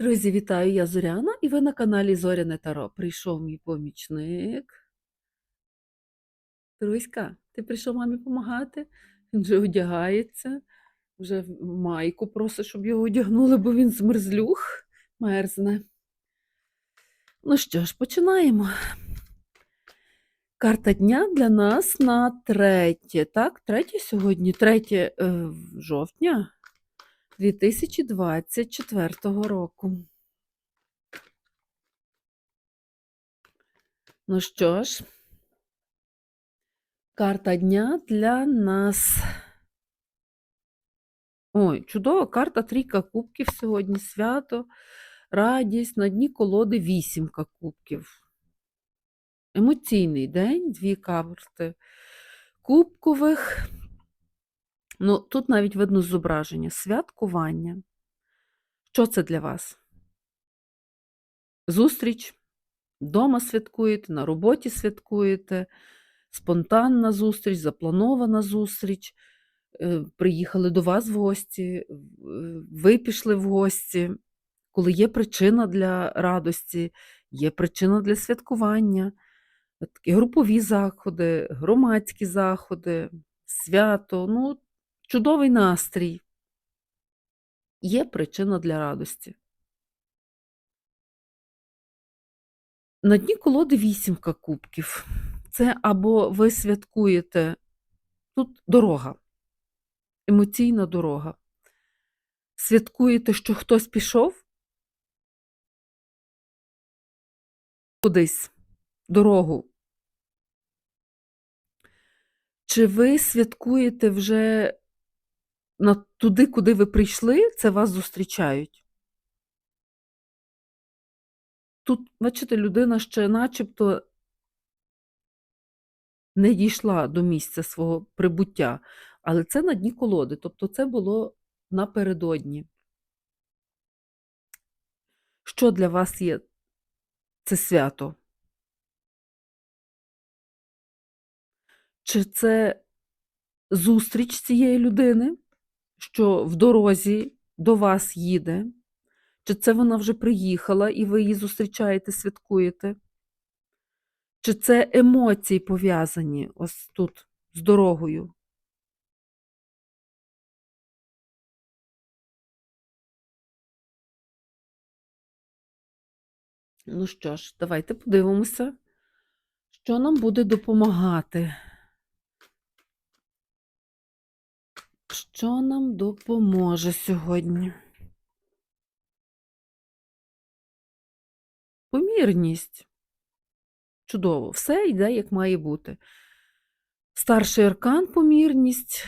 Друзі, вітаю! Я Зоряна, і ви на каналі Зоряне Таро. Прийшов мій помічник. Друзька, ти прийшов мамі допомагати? Він вже одягається, вже майку просить, щоб його одягнули, бо він змерзлюх, мерзне. Ну що ж, починаємо. Карта дня для нас на третє. Так, третє сьогодні, третє е, жовтня 2024 року. Ну що ж, карта дня для нас. Ой, чудова карта трійка кубків сьогодні. Свято, радість, на дні колоди вісімка кубків. Емоційний день, дві карти кубкових. Ну, тут навіть видно зображення святкування. Що це для вас? Зустріч. Дома святкуєте, на роботі святкуєте, спонтанна зустріч, запланована зустріч. е, Приїхали до вас в гості, е, ви пішли в гості. Коли є причина для радості, є причина для святкування, такі групові заходи, громадські заходи, свято. Ну, чудовий настрій. Є причина для радості. На дні колоди вісімка кубків. Це або ви святкуєте тут дорога, емоційна дорога. Святкуєте, що хтось пішов кудись дорогу. Чи ви святкуєте вже на туди, куди ви прийшли, це вас зустрічають? Тут, бачите, людина ще начебто не дійшла до місця свого прибуття, але це на дні колоди, тобто це було напередодні. Що для вас є це свято? Чи це зустріч цієї людини, що в дорозі до вас їде? Чи це вона вже приїхала і ви її зустрічаєте, святкуєте? Чи це емоції пов'язані ось тут з дорогою? Ну що ж, давайте подивимося, що нам буде допомагати. Що нам допоможе сьогодні? Помірність. Чудово. Все йде, як має бути. Старший аркан помірність.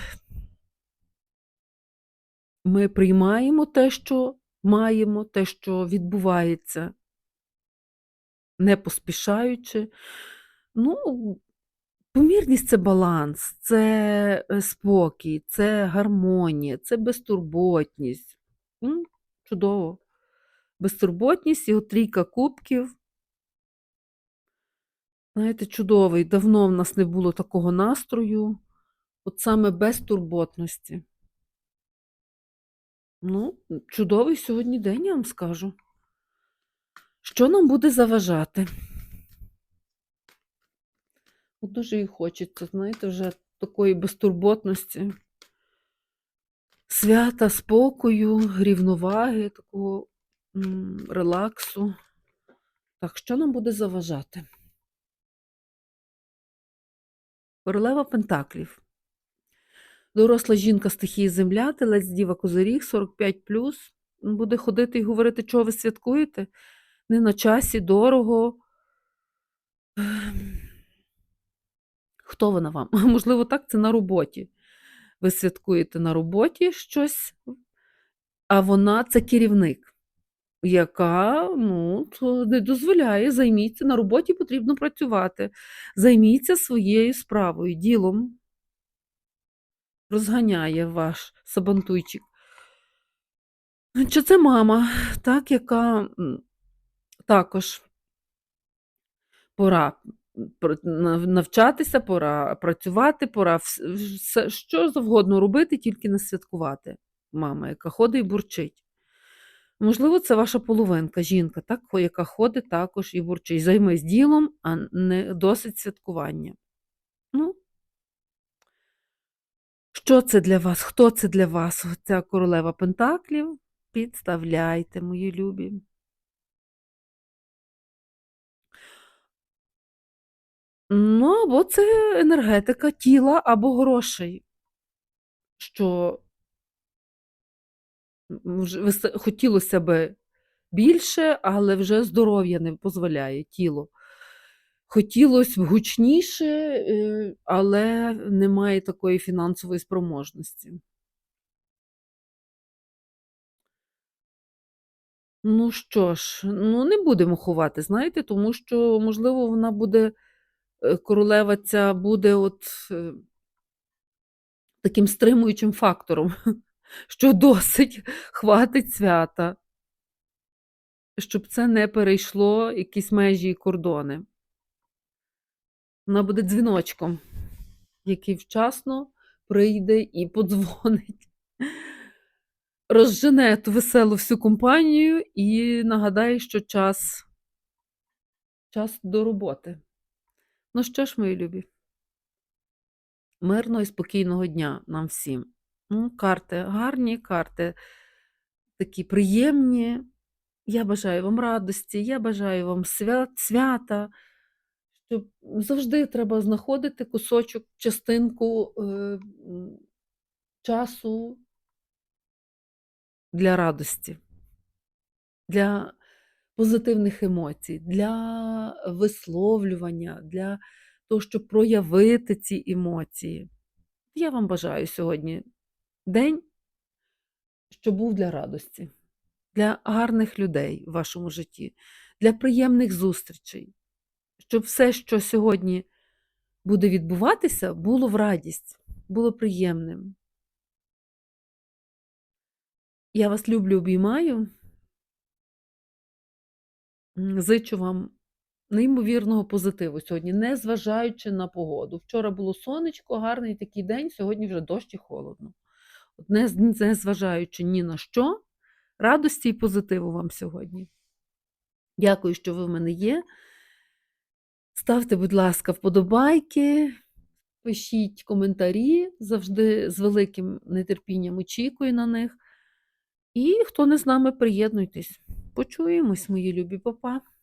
Ми приймаємо те, що маємо, те, що відбувається, не поспішаючи. Ну, помірність це баланс, це е, спокій, це гармонія, це безтурботність. Чудово. Безтурботність і трійка кубків. Знаєте, чудовий. Давно в нас не було такого настрою, от саме безтурботності. Ну, чудовий сьогодні день, я вам скажу. Що нам буде заважати? От дуже і хочеться, знаєте, вже такої безтурботності, свята, спокою, рівноваги, такого м, релаксу. Так, що нам буде заважати? Королева Пентаклів. Доросла жінка стихії земля, телець Діва Козиріг, 45 Буде ходити і говорити, чого ви святкуєте? Не на часі, дорого. Хто вона вам? Можливо, так, це на роботі. Ви святкуєте на роботі щось, а вона це керівник, яка ну, не дозволяє, займіться, на роботі потрібно працювати. Займіться своєю справою, ділом. Розганяє ваш сабантуйчик. Чи це мама, так, яка також пора навчатися, пора працювати, пора все, що завгодно робити, тільки не святкувати. Мама, яка ходить і бурчить. Можливо, це ваша половинка, жінка, так, яка ходить також і бурчить: "Займись ділом, а не досить святкування". Ну Що це для вас? Хто це для вас? Ця королева пентаклів? Підставляйте, мої любі. Ну, або це енергетика тіла або грошей. Що хотілося би більше, але вже здоров'я не дозволяє, тіло. Хотілось б гучніше, е, але немає такої фінансової спроможності. Ну що ж, ну не будемо ховати, знаєте, тому що, можливо, вона буде, королева ця буде от, е таким стримуючим фактором, що досить, хватить свята. Щоб це не перейшло якісь межі і кордони. Вона буде дзвіночком, який вчасно прийде і подзвонить. Розжене ту веселу всю компанію і нагадає, що час час до роботи. Ну що ж, мої любі мирного і спокійного дня нам всім. Ну, карти гарні, карти такі приємні. Я бажаю вам радості, я бажаю вам свят свята, щоб завжди треба знаходити кусочок, частинку, е, часу для радості, для позитивних емоцій, для висловлювання, для того, щоб проявити ці емоції. Я вам бажаю сьогодні день щоб був для радості, для гарних людей в вашому житті, для приємних зустрічей, щоб все, що сьогодні буде відбуватися, було в радість, було приємним. Я вас люблю, обіймаю. Зичу вам неймовірного позитиву сьогодні, незважаючи на погоду. Вчора було сонечко, гарний такий день, сьогодні вже дощ і холодно. Не незважаючи ні на що, радості і позитиву вам сьогодні. Дякую, що ви в мене є. Ставте, будь ласка, вподобайки, пишіть коментарі, завжди з великим нетерпінням очікую на них. І хто не з нами, приєднуйтесь. Почуємось, мої любі, Па-па.